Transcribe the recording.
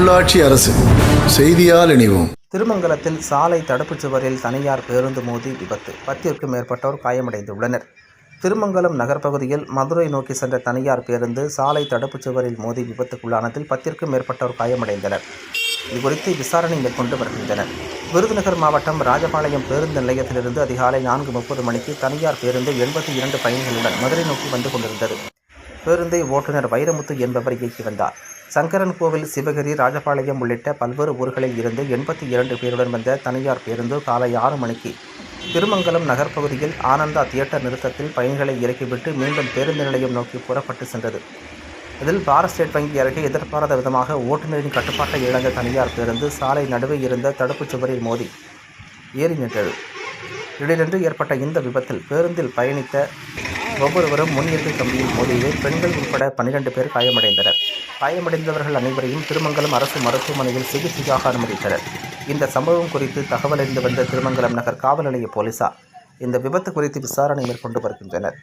உள்ளாட்சி அரசு. செய்தியால் இணைவோம். திருமங்கலத்தில் சாலை தடுப்புச் சுவரில் தனியார் பேருந்து மோதி விபத்து. பத்திற்கும் மேற்பட்டோர் காயமடைந்துள்ளனர். திருமங்கலம் நகர்ப்பகுதியில் மதுரை நோக்கி சென்ற தனியார் பேருந்து சாலை தடுப்புச் சுவரில் மோதி விபத்துக்குள்ளானதில் பத்திற்கும் மேற்பட்டோர் காயமடைந்தனர். இதுகுறித்து விசாரணை மேற்கொண்டு வருகின்றனர். விருதுநகர் மாவட்டம் ராஜபாளையம் பேருந்து நிலையத்திலிருந்து அதிகாலை நான்கு முப்பது மணிக்கு தனியார் பேருந்து எண்பத்தி இரண்டு பயணிகளுடன் மதுரை நோக்கி வந்து கொண்டிருந்தது. பேருந்தை ஓட்டுநர் வைரமுத்து என்பவர் இயக்கி வந்தார். சங்கரன் கோவில் சிவகிரி ராஜபாளையம் உள்ளிட்ட பல்வேறு ஊர்களில் இருந்து எண்பத்தி இரண்டு பேருடன் வந்த தனியார் பேருந்து காலை ஆறு மணிக்கு திருமங்கலம் நகர்ப்பகுதியில் ஆனந்தா தியேட்டர் நிறுத்தத்தில் பயணிகளை இறக்கிவிட்டு மீண்டும் பேருந்து நிலையம் நோக்கி புறப்பட்டு சென்றது. இதில் பாரத் ஸ்டேட் வங்கி அருகே எதிர்பாராத விதமாக ஓட்டுநரின் கட்டுப்பாட்டை இழந்த தனியார் பேருந்து சாலை நடுவே இருந்த தடுப்புச் சுவரில் மோதி ஏறி நின்றது. திடீரென்று ஏற்பட்ட இந்த விபத்தில் பேருந்தில் பயணித்த ஒவ்வொருவரும் முன் இருக்கை கம்பியில் மோதியது பெண்கள் உட்பட பன்னிரண்டு பேர் காயமடைந்தனர். காயமடைந்தவர்கள் அனைவரையும் திருமங்கலம் அரசு மருத்துவமனையில் சிகிச்சைக்காக அனுமதித்தனர். இந்த சம்பவம் குறித்து தகவல் அறிந்து வந்த திருமங்கலம் நகர் காவல் நிலைய போலீசார் இந்த விபத்து குறித்து விசாரணை மேற்கொண்டு வருகின்றனர்.